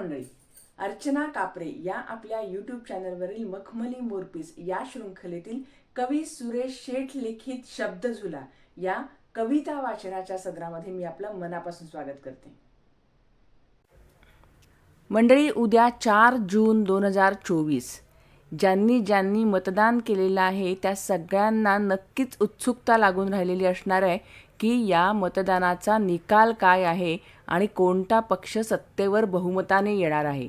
मंडळी अर्चना कापरे या आपल्या यूट्यूब चॅनलवरील मखमली मोरपीस या शृंखलेतील कवी सुरेश शेठ लिखित शब्दझुला या कविता वाचनाच्या सदरामध्ये मी आपलं मनापासून स्वागत करते. मंडळी उद्या चार जून दोन हजार चोवीस. ज्यांनी ज्यांनी मतदान केलेलं आहे त्या सगळ्यांना नक्कीच उत्सुकता लागून राहिलेली असणार आहे की या मतदानाचा निकाल काय आहे आणि कोणता पक्ष सत्तेवर बहुमताने येणार आहे.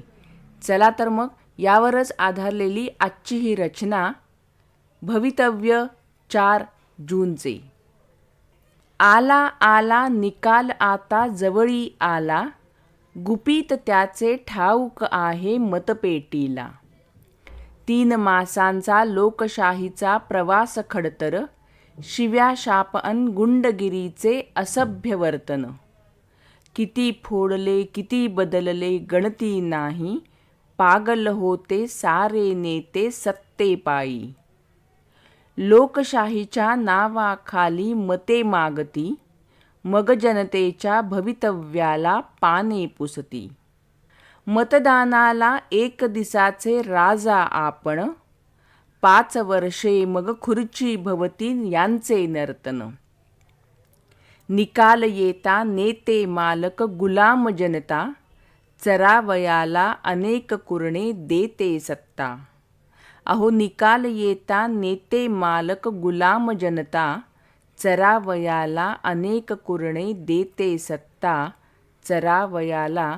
चला तर मग यावरच आधारलेली आजची ही रचना भवितव्य चार जूनचे. आला आला निकाल आता जवळी आला गुपित त्याचे ठाऊक आहे मतपेटीला. तीन मासांचा लोकशाहीचा प्रवास खडतर शिव्या शापअन गुंडगिरीचे असभ्य वर्तन किती फोडले किती बदलले गणती नाही पागल होते सारे नेते सत्तेपायी लोकशाहीच्या नावाखाली मते मागती मग जनतेच्या भवितव्याला पाने पुसती. मतदानाला एक दिसाचे राजा आपण. पाच वर्षे मग खुर्ची भवती यांचे नर्तन. निकाल येता नेते मालक गुलाम जनता. चरावयाला अनेक कुरणे देते सत्ता. अहो निकाल येता नेते मालक गुलाम जनता. चरावयाला अनेक कुरणे देते सत्ता. चरावयाला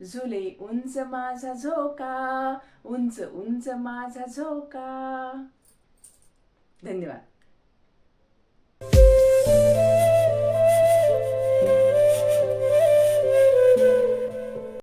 झुले उंच माझा झोका उंच उंच माझा झोका धन्यवाद